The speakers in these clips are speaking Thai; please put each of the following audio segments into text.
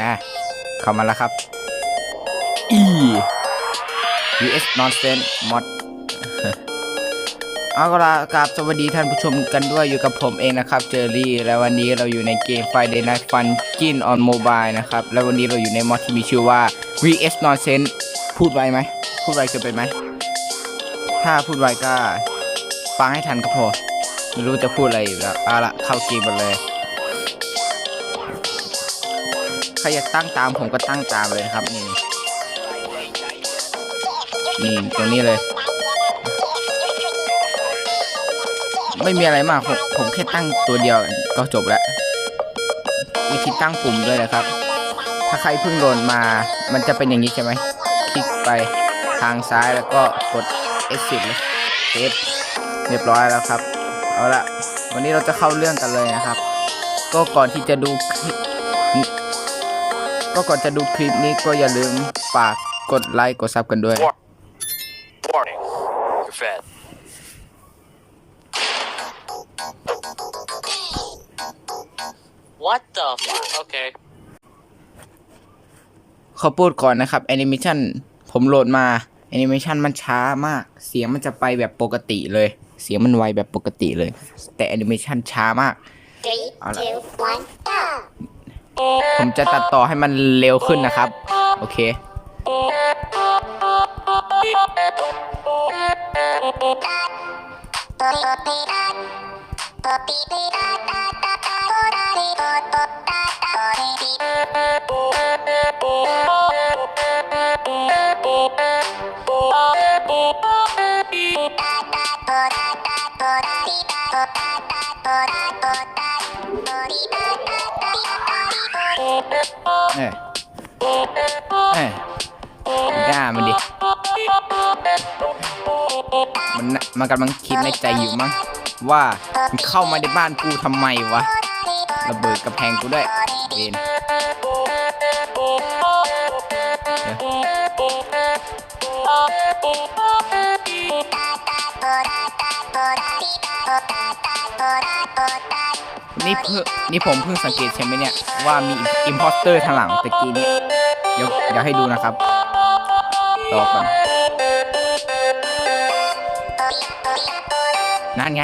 อะเข้ามาแล้วครับ E US Nonsense Mod เอาละครับสวัสดีท่านผู้ชมกันด้วยอยู่กับผมเองนะครับเจอรี่ และวันนี้เราอยู่ในเกม Friday Night Fun กิน on Mobile นะครับ และวันนี้เราอยู่ในมอดที่มีชื่อว่า VS Nonsense พูดไวไหม พูดไวเกินไปไหม ถ้าพูดไวก็ ฟังให้ทันก็พอ ไม่รู้จะพูดอะไรแล้วเอาละเข้าเกมกันเลย ครอยากตั้งตามผมก็ตั้งตามเลยนะครับ นี่นี่ตรงนี้เลย ไม่มีอะไรมากผมผมแค่ตั้งตัวเดียวก็จบแล้ววิธีตั้งปุ่มด้วยนะครับ ถ้าใครเพิ่งโดนมา มันจะเป็นอย่างนี้ใช่ไหมคลิกไปทางซ้ายแล้วก็กด exit เลยเซฟเรียบร้อยแล้วครับ เอาละวันนี้เราจะเข้าเรื่องกันเลยนะครับ ก็ก่อนที่จะดูคลิป ก็ก่อนจะดูคลิปนี้ก็อย่าลืมฝากกดไลค์กดซับกันด้วย Warning. You're fed. What the fuck? Okay. เขาพูดก่อนนะครับแอนิเมชันผมโหลดมาแอนิเมชันมันช้ามาก เสียงมันจะไปแบบปกติเลย เสียงมันไวแบบปกติเลย แต่แอนิเมชันช้ามาก Three, Alright. two, one, go! ผมจะตัดต่อให้มันเร็วขึ้นนะครับ โอเคเเอ้ยด่ามันดิ มันน่ะมันกำลังคิดในใจอยู่มั้งว่ามันเข้ามาในบ้านกูทำไมวะ ระเบิดกระแพงกูด้วยเวน นี่เพิ่งนี่ผมเพิ่งสังเกตใช่ไหมเนี่ย ว่ามีอิมพอสเตอร์ทางหลังตะกี้นี้เดี๋ยวเดี๋ยวให้ดูนะครับรอก่อนนั่นไง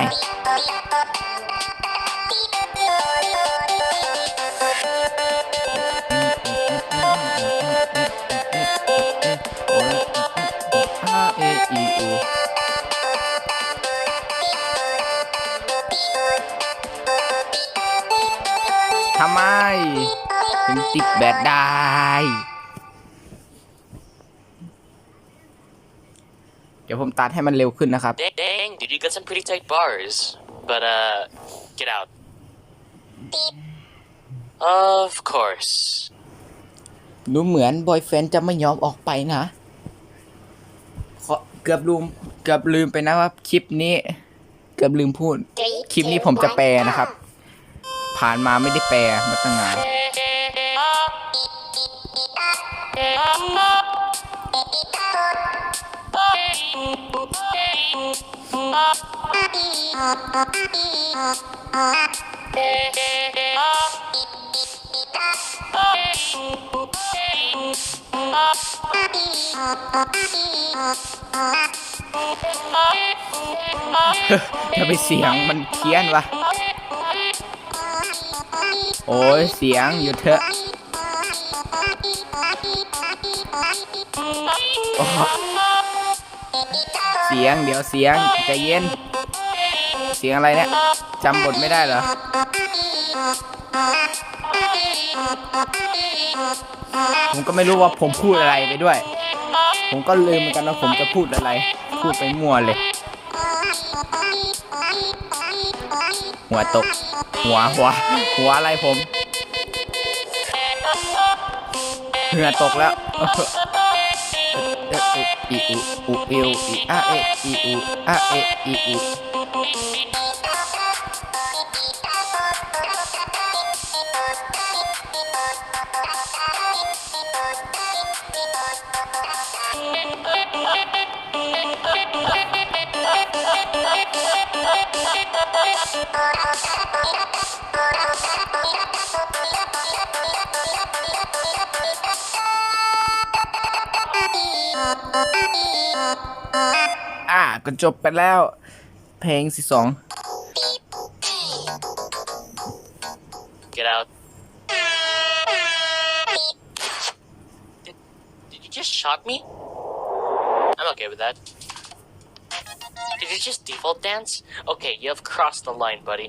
A E ทำไม ถึงติดแบตได้ เดี๋ยวผมตัดให้มันเร็วขึ้นนะครับ Dang, dang, dude, you got some pretty tight bars. But, uh, get out. Of course. ดูเหมือนบอยแฟนจะไม่ยอมออกไปนะขอเกือบลืมเกือบลืมไปนะว่าคลิปนี้ เกือบลืมพูด Three, คลิปนี้ two, ผมจะ one, แปล go. นะครับ ผ่านมาไม่ได้แปลมาตั้งนานจะไปเสียงมันเพี้ยนวะ โอ้ยเสียงหยุดเถอะเสียงเดี๋ยวเสียงใจเย็น เสียงอะไรเนี่ยจำบทไม่ได้เหรอผมก็ไม่รู้ว่าผมพูดอะไรไปด้วย ผมก็ลืมเหมือนกันว่าผมจะพูดอะไร พูดไปมั่วเลย หัวตก หัวหัวหัวอะไรผมเหงื่อตกแล้วอีอูออเอออีอาเออีอูอาเออีอู อ่าก็จบไปแล้ว เพลงสิสอง Get out. Did, did you just shot me? I'm okay with that. Did you just default dance? Okay, you have crossed the line, buddy.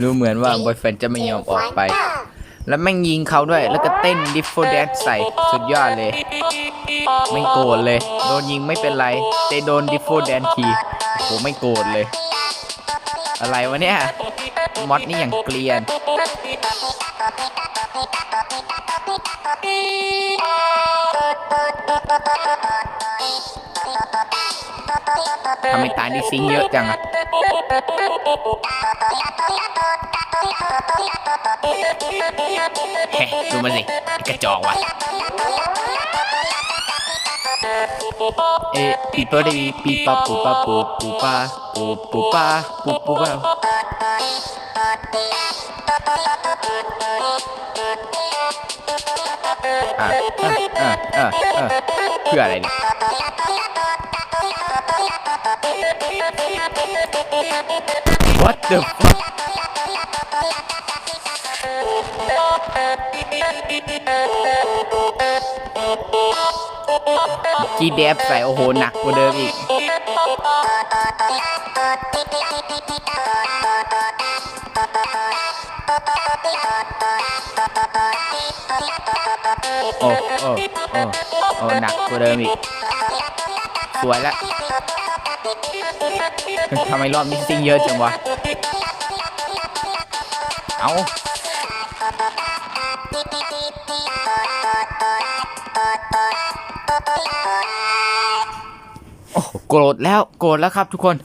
รู้เหมือนว่าบอยแฟนจะไม่ยอมออกไป แล้วแม่งยิงเขาด้วย แล้วก็เต้นดิฟโฟแดนใส่ สุดยอดเลย ไม่โกรธเลย โดนยิงไม่เป็นไร แต่โดนดิฟโฟแดนทีโอ้โหไม่โกรธเลย อะไรวะเนี่ย มอดนี่อย่างเกลียน ทำไมตาดิซิงค์เยอะจังอะเฮ้ดูมาสิไอ้กระจอกวะเอะปีปะดีปีปะปูปะปูปูปะปูปูปะปูปูปะ อะอะอะอะเพื่ออะไรเนี่ย What the fuck จีเดฟใส่โอ้โหหนักกว่าเดิมอีก โอ้โอ้โอ้โอ้หนักกว่าเดิมอีก สวยละทำไมรอบนี้ซิงเยอะจังวะ เอาโอ้โหโกรธแล้วโกรธแล้วครับทุกคน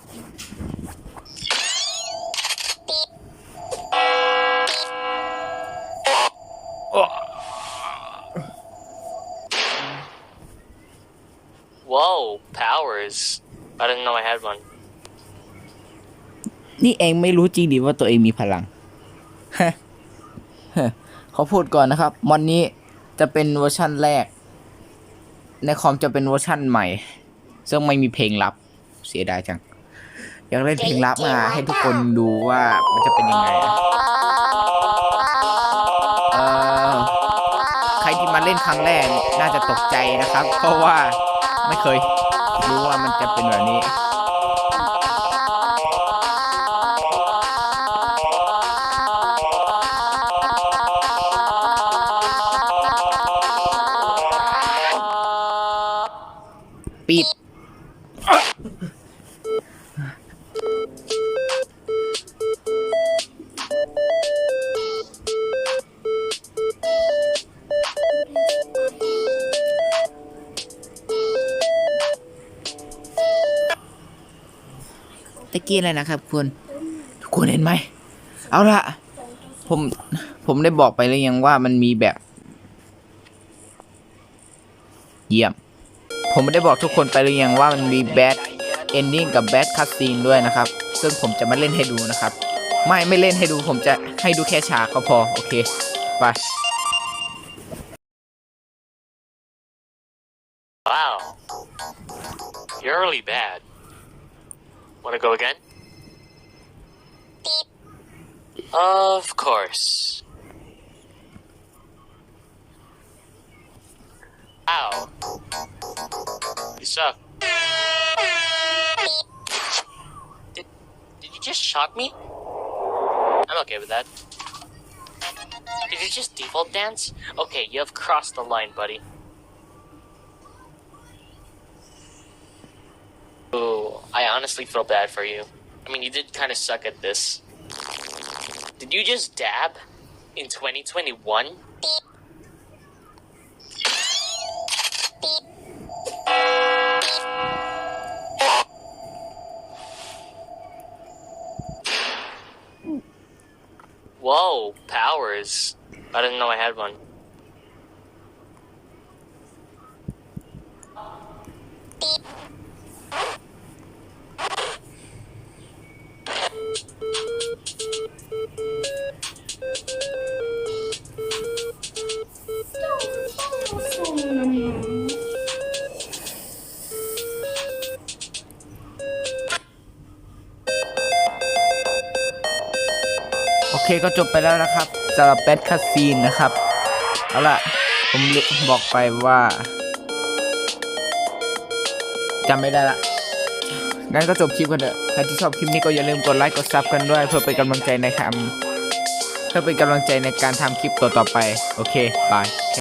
powers. I didn't know I had one. นี่เองไม่รู้จริงดิว่าตัวเองมีพลังเขาพูดก่อนนะครับมอนนี้จะเป็นเวอร์ชั่นแรก ในคอมจะเป็นเวอร์ชั่นใหม่ ซึ่งไม่มีเพลงลับ เสียดายจัง อยากเล่นเพลงลับมาให้ทุกคนดูว่ามันจะเป็นยังไงเอ่อใครที่มาเล่นครั้งแรกน่าจะตกใจนะครับ เพราะว่าไม่เคย รู้ว่ามันจะเป็นแบบนี้ กี้อะไรนะครับคุณทุกคนเห็นไหม เอาละผมผมได้บอกไปแล้วยังว่ามันมีแบบ เยี่ยม ผมไม่ได้บอกทุกคนไปหรือยังว่ามันมีแบดเอนดิ้งกับแบดคัสซีนด้วยนะครับ ซึ่งผมจะมาเล่นให้ดูนะครับ ไม่ไม่เล่นให้ดูผมจะให้ดูแค่ฉากก็พอ โอเค ไป Wow. You're really bad. Wanna go again? Of course. Ow. You suck. Did, did you just shock me? I'm okay with that. Did you just default dance? Okay, you have crossed the line, buddy. I honestly feel bad for you. I mean, you did kind of suck at this. Did you just dab in 2021? Whoa, powers. I didn't know I had one. โอเคก็จบไปแล้วนะครับสำหรับแบทคัสซีนนะครับ เอาล่ะผมลืมบอกไปว่าจำไม่ได้ละงั้นก็จบคลิปกันเถอะใครที่ชอบคลิปนี้ก็อย่าลืมกดไลค์กดซับกันด้วย เพื่อเป็นกำลังใจในทำเพื่อเป็นกำลังใจในการทำคลิปต่อๆไป โอเค บาย